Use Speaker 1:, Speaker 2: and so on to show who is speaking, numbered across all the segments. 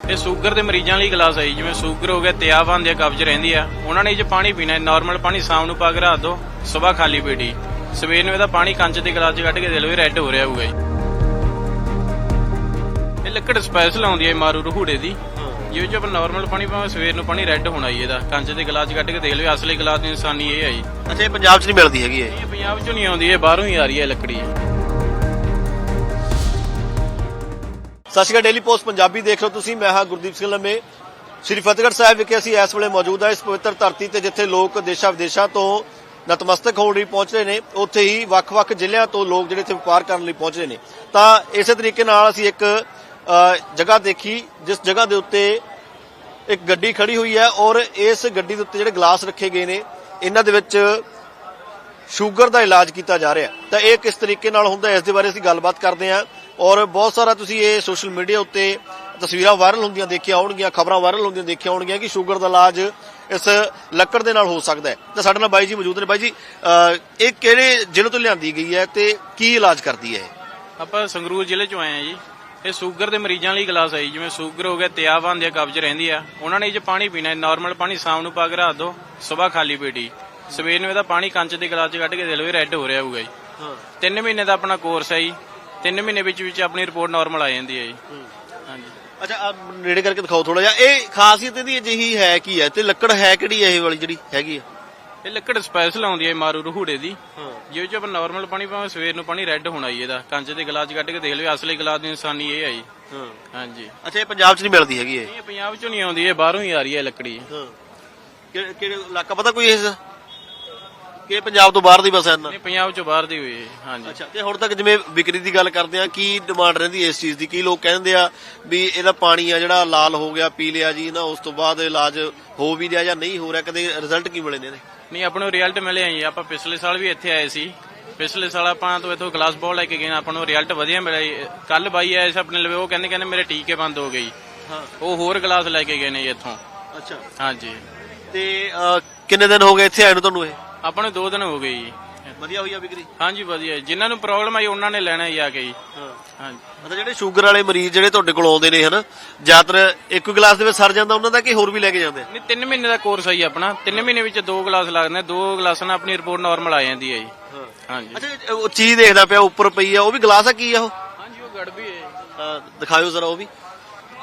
Speaker 1: ਇਹ ਸ਼ੂਗਰ ਦੇ ਮਰੀਜ਼ਾਂ ਲਈ ਗਲਾਸ ਹੈ ਜੀ। ਜਿਵੇਂ ਸ਼ੂਗਰ ਹੋ ਗਿਆ ਤਿਆਬ ਆਉਂਦੀ ਆ ਕਬਜ਼ ਰਹਿੰਦੀ ਆ। ਉਹਨਾਂ ਨੇ ਇਹ 'ਚ ਪਾਣੀ ਪੀਣਾ ਹੈ। ਨਾਰਮਲ ਪਾਣੀ ਸ਼ਾਮ ਨੂੰ ਪਾ ਕੇ ਰਾਤ ਦੋ ਸਵੇਰ ਖਾਲੀ ਪੇਟੀ। ਸਵੇਰ ਨੂੰ ਇਹਦਾ ਪਾਣੀ ਕੰਚ ਦੇ ਗਲਾਸ 'ਚ ਕੱਢ ਕੇ ਦੇ ਲਓ ਇਹ ਰੈੱਡ ਹੋ ਰਿਹਾ ਹੋਊਗਾ ਜੀ। ਇਹ ਲੱਕੜ ਸਪੈਸ਼ਲ ਆਉਂਦੀ ਹੈ ਮਾਰੂ ਰਹੂੜੇ ਦੀ। ਜਿਵੇਂ ਜੇ ਆਪਾਂ ਨਾਰਮਲ ਪਾਣੀ ਪਾਵਾਂ ਸਵੇਰ ਨੂੰ ਪਾਣੀ ਰੈੱਡ ਹੋਣਾ ਜੀ ਇਹਦਾ। ਕੰਚ ਦੇ ਗਲਾਸ 'ਚ ਕੱਢ ਕੇ ਦੇਖ ਲਿਓ। ਅਸਲੀ ਗਲਾਸ ਦੀ ਨਿਸ਼ਾਨੀ ਇਹ ਹੈ ਜੀ।
Speaker 2: ਅੱਛਾ ਇਹ ਪੰਜਾਬ 'ਚ ਨਹੀਂ ਮਿਲਦੀ ਹੈਗੀ ਇਹ।
Speaker 1: ਇਹ ਪੰਜਾਬ 'ਚੋਂ ਨਹੀਂ ਆਉਂਦੀ ਇਹ ਬਾਹਰੋਂ ਹੀ ਆ ਰਹੀ ਹੈ ਲੱਕੜੀ।
Speaker 2: ਸਤਿ ਸ਼੍ਰੀ ਅਕਾਲ ਡੇਲੀ ਪੋਸਟ ਪੰਜਾਬੀ ਦੇਖ ਰਹੇ ਹੋ ਤੁਸੀਂ, ਮੈਂ ਹਾਂ ਗੁਰਦੀਪ ਸਿੰਘ ਲੰਮੇ। ਸ਼੍ਰੀ ਫਤਿਹਗੜ੍ਹ ਸਾਹਿਬ ਵਿਖੇ ਅਸੀਂ ਇਸ ਵੇਲੇ ਮੌਜੂਦ ਹਾਂ, ਇਸ ਪਵਿੱਤਰ ਧਰਤੀ ਤੇ ਜਿੱਥੇ ਲੋਕ ਦੇਸ਼ਾਂ ਵਿਦੇਸ਼ਾਂ ਤੋਂ ਨਤਮਸਤਕ ਹੋਣ ਲਈ ਪਹੁੰਚ ਰਹੇ ਨੇ, ਉੱਥੇ ਹੀ ਵੱਖ-ਵੱਖ ਜ਼ਿਲ੍ਹਿਆਂ ਤੋਂ ਲੋਕ ਜਿਹੜੇ ਇੱਥੇ ਵਪਾਰ ਕਰਨ ਲਈ ਪਹੁੰਚ ਰਹੇ ਨੇ। ਤਾਂ ਇਸੇ ਤਰੀਕੇ ਨਾਲ ਅਸੀਂ ਇੱਕ ਜਗ੍ਹਾ ਦੇਖੀ, ਜਿਸ ਜਗ੍ਹਾ ਦੇ ਉੱਤੇ ਇੱਕ ਗੱਡੀ ਖੜੀ ਹੋਈ ਹੈ ਔਰ ਇਸ ਗੱਡੀ ਦੇ ਉੱਤੇ ਜਿਹੜੇ ਗਲਾਸ ਰੱਖੇ ਗਏ ਨੇ, ਇਹਨਾਂ ਦੇ ਵਿੱਚ ਸ਼ੂਗਰ ਦਾ ਇਲਾਜ ਕੀਤਾ ਜਾ ਰਿਹਾ। ਤਾਂ ਇਹ ਕਿਸ ਤਰੀਕੇ ਨਾਲ ਹੁੰਦਾ ਇਸ ਦੇ ਬਾਰੇ ਅਸੀਂ ਗੱਲਬਾਤ ਕਰਦੇ ਹਾਂ। ਔਰ ਬਹੁਤ ਸਾਰਾ ਤੁਸੀਂ ਇਹ ਸੋਸ਼ਲ ਮੀਡੀਆ ਉੱਤੇ ਤਸਵੀਰਾਂ ਵਾਇਰਲ ਹੁੰਦੀਆਂ ਦੇਖੀਆਂ ਹੋਣਗੀਆਂ ਖਬਰਾਂ ਵਾਇਰਲ ਹੁੰਦੀਆਂ ਦੇਖੀਆਂ ਹੋਣਗੀਆਂ ਕਿ ਸ਼ੂਗਰ ਦਾ ਇਲਾਜ ਇਸ ਲੱਕੜ ਦੇ ਨਾਲ ਹੋ ਸਕਦਾ ਹੈ। ਤਾਂ ਸਾਡੇ ਨਾਲ ਬਾਈ ਜੀ ਮੌਜੂਦ ਨੇ। ਬਾਈ ਜੀ ਇਹ ਕਿਹੜੇ ਜ਼ਿਲ੍ਹੇ ਤੋਂ ਲਿਆਂਦੀ ਗਈ ਹੈ ਤੇ ਕੀ ਇਲਾਜ ਕਰਦੀ ਹੈ?
Speaker 1: ਆਪਾਂ ਸੰਗਰੂਰ ਜ਼ਿਲ੍ਹੇ ਚੋਂ ਆਏ ਆ ਜੀ। ਇਹ ਸ਼ੂਗਰ ਦੇ ਮਰੀਜ਼ਾਂ ਲਈ ਗਲਾਸ ਹੈ ਜੀ। ਜਿਵੇਂ ਸ਼ੂਗਰ ਹੋ ਗਿਆ ਤਿਆਬ ਆਉਂਦੀ ਆ ਕਬਜ਼ ਰਹਿੰਦੀ ਆ। ਉਹਨਾਂ ਨੇ ਇਹ 'ਚ ਪਾਣੀ ਪੀਣਾ ਹੈ। ਨਾਰਮਲ ਪਾਣੀ ਸ਼ਾਮ ਨੂੰ ਪਾ ਕੇ ਰਾਤ ਦੋ ਸਵੇਰ ਖਾਲੀ ਪੇਟੀ। ਸਵੇਰ ਨੂੰ ਇਹਦਾ ਪਾਣੀ ਕੰਚ ਦੇ ਗਲਾਸ 'ਚ ਕੱਢ ਕੇ ਦੇ ਲਓ ਇਹ ਰੈੱਡ ਹੋ ਰਿਹਾ ਹੋਊਗਾ ਜੀ।
Speaker 2: ਹਾਂ।
Speaker 1: ਤਿੰਨ ਮਹੀਨੇ ਦਾ ਆਪਣਾ ਕੋਰਸ ਹੈ ਜੀ। ਤਿੰਨ ਮਹੀਨੇ ਵਿੱਚ ਵਿੱਚ ਆਪਣੀ ਰਿਪੋਰਟ ਨਾਰਮਲ ਆ ਜਾਂਦੀ ਹੈ ਜੀ। ਹਾਂਜੀ।
Speaker 2: ਅੱਛਾ ਆ ਨੇੜੇ ਕਰਕੇ ਦਿਖਾਓ ਥੋੜਾ ਜਿਹਾ। ਇਹ ਖਾਸੀਅਤ ਇਹਦੀ ਅਜਿਹੀ ਹੈ ਕੀ ਹੈ? ਤੇ ਲੱਕੜ ਹੈ ਕਿਹੜੀ ਹੈ ਇਹ ਵਾਲੀ ਜਿਹੜੀ ਹੈਗੀ ਹੈ?
Speaker 1: ਇਹ ਲੱਕੜ ਸਪੈਸ਼ਲ ਆਉਂਦੀ ਹੈ ਮਾਰੂ ਰਹੂੜੇ ਦੀ।
Speaker 2: ਹਾਂ।
Speaker 1: ਜਿਵੇਂ ਜੇ ਆਪਾਂ ਨਾਰਮਲ ਪਾਣੀ ਪਾਵਾਂ ਸਵੇਰ ਨੂੰ ਪਾਣੀ ਰੈੱਡ ਹੋਣਾ ਜੀ ਇਹਦਾ। ਕੰਚ ਦੇ ਗਲਾਸ 'ਚ ਕੱਢ ਕੇ ਦੇਖ ਲਿਓ ਅਸਲੀ ਗਲਾਸ ਦੀ ਨਿਸ਼ਾਨੀ ਇਹ ਹੈ ਜੀ।
Speaker 2: ਹਾਂ।
Speaker 1: ਹਾਂਜੀ।
Speaker 2: ਅੱਛਾ ਇਹ ਪੰਜਾਬ 'ਚ ਨਹੀਂ ਮਿਲਦੀ ਹੈਗੀ ਇਹ?
Speaker 1: ਇਹ ਪੰਜਾਬ 'ਚੋਂ ਨਹੀਂ ਆਉਂਦੀ ਇਹ ਬਾਹਰੋਂ ਹੀ ਆ ਰਹੀ ਹੈ ਲੱਕੜੀ।
Speaker 2: ਹਾਂ। ਕਿਹੜੇ ਕਿਹੜੇ ਇਲਾਕਾ ਪਤਾ ਕੋਈ ਇਸ ਕਿ ਪੰਜਾਬ ਤੋਂ ਬਾਹਰ ਦੀ ਬਸ ਇੰਨਾ?
Speaker 1: ਨਹੀਂ ਪੰਜਾਬ 'ਚੋਂ ਬਾਹਰ ਦੀ ਹੋਈ ਹੈ ਹਾਂਜੀ।
Speaker 2: ਅੱਛਾ ਤੇ ਹੁਣ ਤੱਕ ਜਿਵੇਂ ਵਿਕਰੀ ਦੀ ਗੱਲ ਕਰਦੇ ਆ ਕੀ ਡਿਮਾਂਡ ਰਹਿੰਦੀ ਇਸ ਚੀਜ਼ ਦੀ? ਕੀ ਲੋਕ ਕਹਿੰਦੇ ਆ ਵੀ ਇਹਦਾ ਪਾਣੀ ਆ ਜਿਹੜਾ ਲਾਲ ਹੋ ਗਿਆ ਪੀ ਲਿਆ ਜੀ ਨਾ ਉਸ ਤੋਂ ਬਾਅਦ ਇਲਾਜ ਹੋ ਵੀ ਰਿਹਾ ਜਾਂ ਨਹੀਂ ਹੋ ਰਿਹਾ ਕਦੇ ਰਿਜ਼ਲਟ ਕੀ ਮਿਲੇ ਨੇ ਇਹਦੇ?
Speaker 1: ਨਹੀਂ ਆਪਾਂ ਨੂੰ ਰਿਜ਼ਲਟ ਮਿਲਿਆ ਜੀ। ਆਪਾਂ ਪਿਛਲੇ ਸਾਲ ਵੀ ਇੱਥੇ ਆਏ ਸੀ। ਪਿਛਲੇ ਸਾਲ ਆਪਾਂ ਤੋਂ ਇਥੋਂ ਗਲਾਸ ਬਾਲ ਲੈ ਕੇ ਗਏ ਆਪਾਂ ਨੂੰ ਰਿਜ਼ਲਟ ਵਧੀਆ ਮਿਲਿਆ ਕੱਲ ਬਾਈ ਆਏ ਸੀ ਆਪਣੇ ਲਵੇ ਉਹ ਕਹਿੰਦੇ ਕਹਿੰਦੇ ਮੇਰੇ ਟੀਕੇ ਬੰਦ ਹੋ
Speaker 2: ਹਾਂ।
Speaker 1: ਉਹ ਹੋਰ ਗਲਾਸ ਲੈ ਕੇ ਗਏ ਨੇ ਜੀ ਇੱਥੋਂ।
Speaker 2: ਅੱਛਾ।
Speaker 1: ਹਾਂਜੀ।
Speaker 2: ਤੇ ਕਿੰਨੇ ਦਿਨ ਹੋ ਗਏ ਇੱਥੇ ਆਏ ਨੂੰ ਤੁਹਾਨੂੰ ਇਹ?
Speaker 1: ਆਪਾਂ ਨੂੰ 2 ਦਿਨ ਹੋ ਗਏ ਜੀ।
Speaker 2: ਵਧੀਆ ਹੋਈ ਆ ਵਿਕਰੀ?
Speaker 1: ਹਾਂਜੀ ਵਧੀਆ। ਜਿਨ੍ਹਾਂ ਨੂੰ ਪ੍ਰੋਬਲਮ ਆਈ ਉਹਨਾਂ ਨੇ ਲੈਣਾ ਹੀ ਆ ਕੇ ਜੀ। ਹਾਂਜੀ।
Speaker 2: ਮਤਲਬ ਜਿਹੜੇ ਸ਼ੂਗਰ ਵਾਲੇ ਮਰੀਜ਼ ਜਿਹੜੇ ਤੁਹਾਡੇ ਕੋਲ ਆਉਂਦੇ ਨੇ ਹਨਾ? ਜ਼ਿਆਦਾਤਰ ਇੱਕ ਗਲਾਸ ਦੇ ਵਿੱਚ ਸਰ ਜਾਂਦਾ ਉਹਨਾਂ ਦਾ ਕਿ ਹੋਰ ਵੀ ਲੈ ਕੇ ਜਾਂਦੇ ਆ?
Speaker 1: ਨਹੀਂ 3 ਮਹੀਨੇ ਦਾ ਕੋਰਸ ਜੀ ਆਪਣਾ। 3 ਮਹੀਨੇ ਵਿੱਚ ਦੋ ਗਲਾਸ ਲੱਗਦੇ ਨੇ। ਦੋ ਗਲਾਸਾਂ ਨਾਲ ਆਪਣੀ ਰਿਪੋਰਟ ਨਾਰਮਲ ਆ ਜਾਂਦੀ ਹੈ ਜੀ। ਹਾਂਜੀ।
Speaker 2: ਅੱਛਾ ਉਹ ਚੀਜ਼ ਦੇਖਦਾ ਪਿਆ ਉੱਪਰ ਪਈ ਆ ਉਹ ਵੀ ਗਲਾਸ ਆ ਕੀ ਆ ਉਹ?
Speaker 1: ਹਾਂਜੀ ਉਹ ਗੜ ਵੀ ਹੈ
Speaker 2: ਦਿਖਾਇਓ ਜ਼ਰਾ ਉਹ ਵੀ।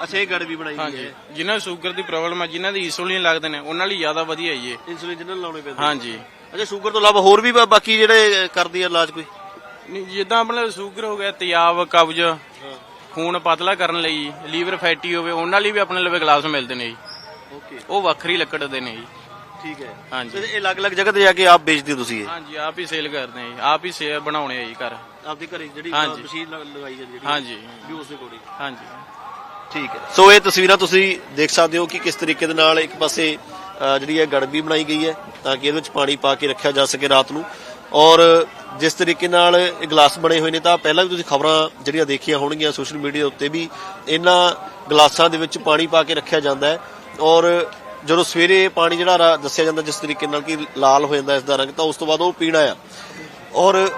Speaker 2: ਅੱਛਾ ਇਹ ਗੜ ਵੀ ਬਣਾਈ ਹੋਈ ਹੈ
Speaker 1: ਜਿਨ੍ਹਾਂ ਨੂੰ ਸ਼ੂਗਰ ਦੀ ਪ੍ਰੋਬਲਮ ਹੈ ਜਿਨ੍ਹਾਂ ਦੀ ਇਨਸੂਲਿਨ ਲੱਗਦੇ ਨੇ ਉਹਨਾਂ ਲਈ ਜ਼ਿਆਦਾ ਵਧੀਆ ਹੈ ਇਹ।
Speaker 2: ਇਨਸੂਲਿਨ ਜਿਹਨਾਂ ਨੂੰ ਲਾਉਣੇ ਪੈਂਦੇ
Speaker 1: ਹਾਂਜੀ।
Speaker 2: ਅੱਛਾ ਸ਼ੂਗਰ ਤੋਂ ਇਲਾਵਾ ਹੋਰ ਵੀ ਬਾ- ਬਾਕੀ ਜਿਹੜੇ ਕਰਦੀ ਆ ਇਲਾਜ ਕੋਈ?
Speaker 1: ਨਹੀਂ ਜਿੱਦਾਂ ਆਪਣੇ ਸ਼ੂਗਰ ਹੋ ਗਿਆ ਤਿਆਬ ਕਬਜ਼ ਖੂਨ ਪਤਲਾ ਕਰਨ ਲਈ ਲੀਵਰ ਫੈਟੀ ਹੋਵੇ ਉਹਨਾਂ ਲਈ ਵੀ ਆਪਣੇ ਲਵੇ ਗਲਾਸ ਮਿਲਦੇ ਨੇ ਜੀ।
Speaker 2: ਓਕੇ।
Speaker 1: ਉਹ ਵੱਖਰੀ ਲੱਕੜ ਦੇ ਨੇ ਜੀ।
Speaker 2: ਠੀਕ ਹੈ।
Speaker 1: ਹਾਂਜੀ।
Speaker 2: ਤੇ ਇਹ ਅਲੱਗ-ਅਲੱਗ ਜਗ੍ਹਾ ਤੇ ਜਾ ਕੇ ਆਪ ਵੇਚਦੇ ਹੋ ਤੁਸੀਂ ਇਹ?
Speaker 1: ਹਾਂਜੀ ਆਪ ਹੀ ਸੇਲ ਕਰਦੇ ਆ ਜੀ। ਆਪ ਹੀ ਸੇ ਬਣਾਉਣੇ ਆ ਜੀ ਘਰ।
Speaker 2: ਆਪਦੀ ਘਰੇ ਜਿਹੜੀ
Speaker 1: ਹਾਂਜੀ।
Speaker 2: ਮਸ਼ੀਨ ਲਗਾਈ ਜਾਂਦੀ ਜਿਹੜੀ।
Speaker 1: ਹਾਂਜੀ।
Speaker 2: ਵੀ ਉਸ ਦੇ ਕੋਲ
Speaker 1: ਹਾਂਜੀ।
Speaker 2: ਠੀਕ ਹੈ। ਸੋ ਇਹ ਤਸਵੀਰਾਂ ਤੁਸੀਂ ਦੇਖ ਸਕਦੇ ਹੋ ਕਿ ਕਿਸ ਤਰੀਕੇ ਦੇ ਨਾਲ ਇੱਕ ਪਾਸੇ ਜਿਹੜੀ ਹੈ ਗੜਬੀ ਬਣਾਈ ਗਈ ਹੈ ਤਾਂ ਕਿ ਇਹਦੇ ਵਿੱਚ ਪਾਣੀ ਪਾ ਕੇ ਰੱਖਿਆ ਜਾ ਸਕੇ ਰਾਤ ਨੂੰ। ਔਰ ਜਿਸ ਤਰੀਕੇ ਨਾਲ ਇਹ ਗਲਾਸ ਬਣੇ ਹੋਏ ਨੇ ਤਾਂ ਪਹਿਲਾਂ ਵੀ ਤੁਸੀਂ ਖਬਰਾਂ ਜਿਹੜੀਆਂ ਦੇਖੀਆਂ ਹੋਣਗੀਆਂ ਸੋਸ਼ਲ ਮੀਡੀਆ ਉੱਤੇ ਵੀ ਇਹਨਾਂ ਗਲਾਸਾਂ ਦੇ ਵਿੱਚ ਪਾਣੀ ਪਾ ਕੇ ਰੱਖਿਆ ਜਾਂਦਾ ਹੈ। ਔਰ ਜਦੋਂ ਸਵੇਰੇ ਪਾਣੀ ਜਿਹੜਾ ਦੱਸਿਆ ਜਾਂਦਾ ਜਿਸ ਤਰੀਕੇ ਨਾਲ ਕਿ ਲਾਲ ਹੋ ਜਾਂਦਾ ਇਸ ਦਾ ਰੰਗ ਤਾਂ ਉਸ ਤੋਂ ਬਾਅਦ ਉਹ ਪੀਣਾ ਆ ਔਰ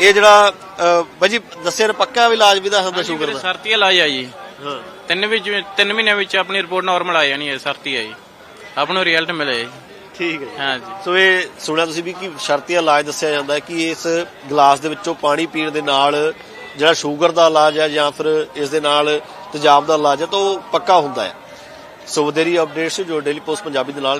Speaker 2: ਇਹ ਜਿਹੜਾ ਅਹ, ਬਾਈ ਜੀ ਦੱਸਿਆ ਨਾ ਪੱਕਾ ਵੀ ਇਲਾਜ ਵੀ ਦਾ ਹੁੰਦਾ ਸ਼ੂਗਰ ਦਾ।
Speaker 1: ਸਰਤੀ ਇਲਾਜ ਆ ਜੀ।
Speaker 2: ਹਾਂ।
Speaker 1: ਤਿੰਨ ਵਿੱਚ ਤਿੰਨ ਮਹੀਨਿਆਂ ਵਿੱਚ ਆਪਣੀ ਰਿਪੋਰਟ ਨਾਰਮਲ ਆ ਜਾਣੀ ਹੈ ਸਰਤੀ ਆ ਜੀ। ਆਪ ਨੂੰ ਰਿਜ਼ਲਟ ਮਿਲੇ ਜੀ।
Speaker 2: ਠੀਕ ਹੈ
Speaker 1: ਹਾਂਜੀ।
Speaker 2: ਸੋ ਇਹ ਸੁਣਿਆ ਤੁਸੀਂ ਵੀ ਕਿ ਸ਼ਰਤੀ ਇਲਾਜ ਦੱਸਿਆ ਜਾਂਦਾ ਹੈ ਕਿ ਇਸ ਗਲਾਸ ਦੇ ਵਿੱਚੋਂ ਪਾਣੀ ਪੀਣ ਦੇ ਨਾਲ ਜਿਹੜਾ ਸ਼ੂਗਰ ਦਾ ਇਲਾਜ ਹੈ ਜਾਂ ਫਿਰ ਇਸ ਦੇ ਨਾਲ ਤੇਜ਼ਾਬ ਦਾ ਇਲਾਜ ਹੈ ਤਾਂ ਉਹ ਪੱਕਾ ਹੁੰਦਾ ਹੈ। ਸੋ ਵਧੇਰੀ ਅਪਡੇਟਸ ਜੋ ਡੇਲੀ ਪੋਸਟ ਪੰਜਾਬੀ ਦੇ ਨਾਲ